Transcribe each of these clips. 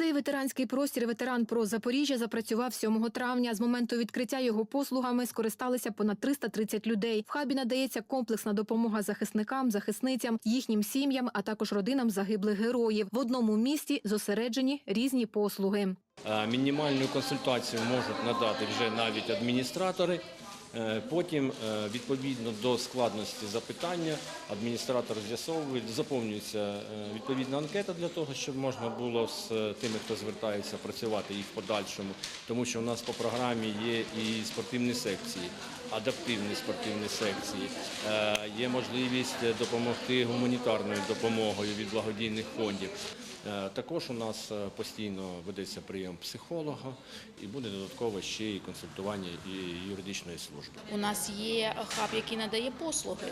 Цей ветеранський простір ветеран про Запоріжжя запрацював 7 травня. З моменту відкриття його послугами скористалися понад 330 людей. В хабі надається комплексна допомога захисникам, захисницям, їхнім сім'ям, а також родинам загиблих героїв. В одному місті зосереджені різні послуги. Е, Мінімальну консультацію можуть надати вже навіть адміністратори. Е, Потім, е, відповідно до складності запитання, адміністратор з'ясовує, заповнюється е, відповідна анкета для того, щоб можна було з тими, хто звертається, працювати і в подальшому. Тому що у нас по програмі є і спортивні секції, адаптивні спортивні секції. Є можливість допомогти гуманітарною допомогою від благодійних фондів. Е, Також у нас е, постійно ведеться прийом психолога і буде додатково ще і консультування і юридичної служби. У нас є хаб, який надає послуги.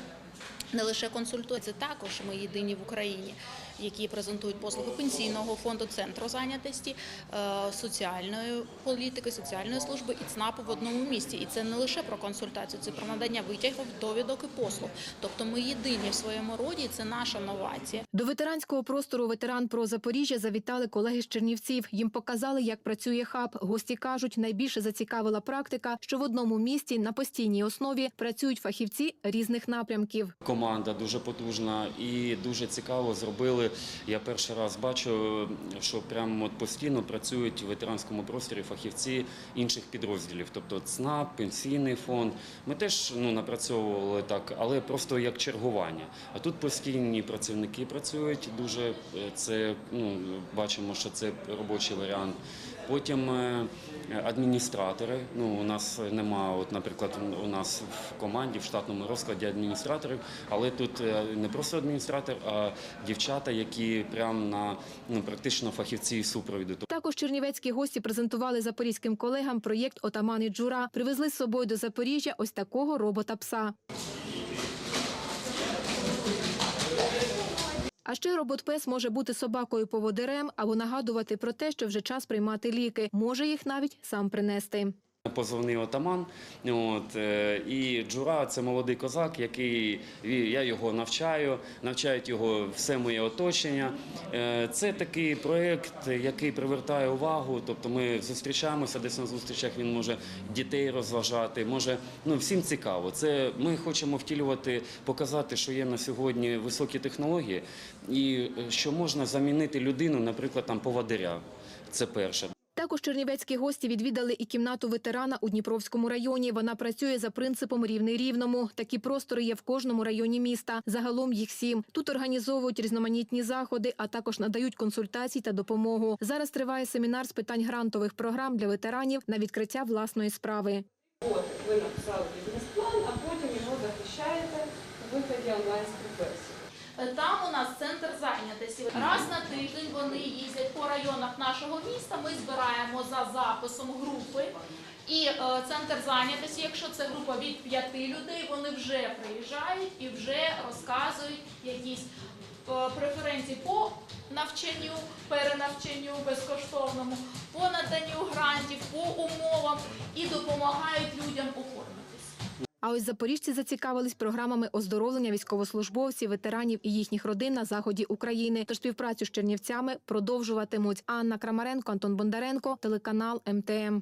Не лише консультує, це також ми єдині в Україні, які презентують послуги пенсійного фонду, центру зайнятості, е, соціальної політики, соціальної служби і ЦНАПу в одному місті. І це не лише про консультацію, це про надання витягів, довідок і послуг. Тобто ми єдині в своєму роді, і це наша новація. До ветеранського простору ветеран про Запоріжжя завітали колеги з Чернівців. Їм показали, як працює хаб. Гості кажуть, найбільше зацікавила практика, що в одному місті на постійній основі працюють фахівці різних напрямків. Команда дуже потужна і дуже цікаво зробили. Я перший раз бачу, що прямо от постійно працюють в ветеранському просторі фахівці інших підрозділів, тобто ЦНАП, пенсійний фонд. Ми теж ну, напрацьовували так, але просто як чергування. А тут постійні працівники працюють. Дуже е, це ну, бачимо, що це робочий варіант. Потім е, адміністратори. Ну, у нас нема, от, наприклад, у нас в команді в штатному розкладі адміністраторів, але тут е, не просто адміністратор, а дівчата, які прям на ну, практично фахівці супровіду. Також чернівецькі гості презентували запорізьким колегам проєкт Отамани Джура. Привезли з собою до Запоріжжя ось такого робота-пса. А ще робот-пес може бути собакою-поводирем або нагадувати про те, що вже час приймати ліки. Може їх навіть сам принести. Позивний отаман. От, е, і Джура це молодий козак, який я його навчаю, навчають його все моє оточення. Е, Це такий проєкт, який привертає увагу. Тобто ми зустрічаємося десь на зустрічах. Він може дітей розважати. Може, ну всім цікаво. Це ми хочемо втілювати, показати, що є на сьогодні високі технології, і е, що можна замінити людину, наприклад, там поводиря. Це перше. Також чернівецькі гості відвідали і кімнату ветерана у Дніпровському районі. Вона працює за принципом рівний рівному. Такі простори є в кожному районі міста. Загалом їх сім. Тут організовують різноманітні заходи, а також надають консультації та допомогу. Зараз триває семінар з питань грантових програм для ветеранів на відкриття власної справи. От, ви написали бізнес-план, а потім його захищаєте у вигляді онлайн-співбесід. Там у нас центр зайнятості. Раз на тиждень вони їздять по районах нашого міста. Ми збираємо за записом групи. І е, центр зайнятості, якщо це група від п'яти людей, вони вже приїжджають і вже розказують якісь е, преференції по навчанню, перенавчанню безкоштовному, по наданню грантів, по умовам і допомагають людям оформитись. А ось запоріжці зацікавились програмами оздоровлення військовослужбовців, ветеранів і їхніх родин на заході України. Тож співпрацю з чернівцями продовжуватимуть. Анна Крамаренко, Антон Бондаренко, телеканал МТМ.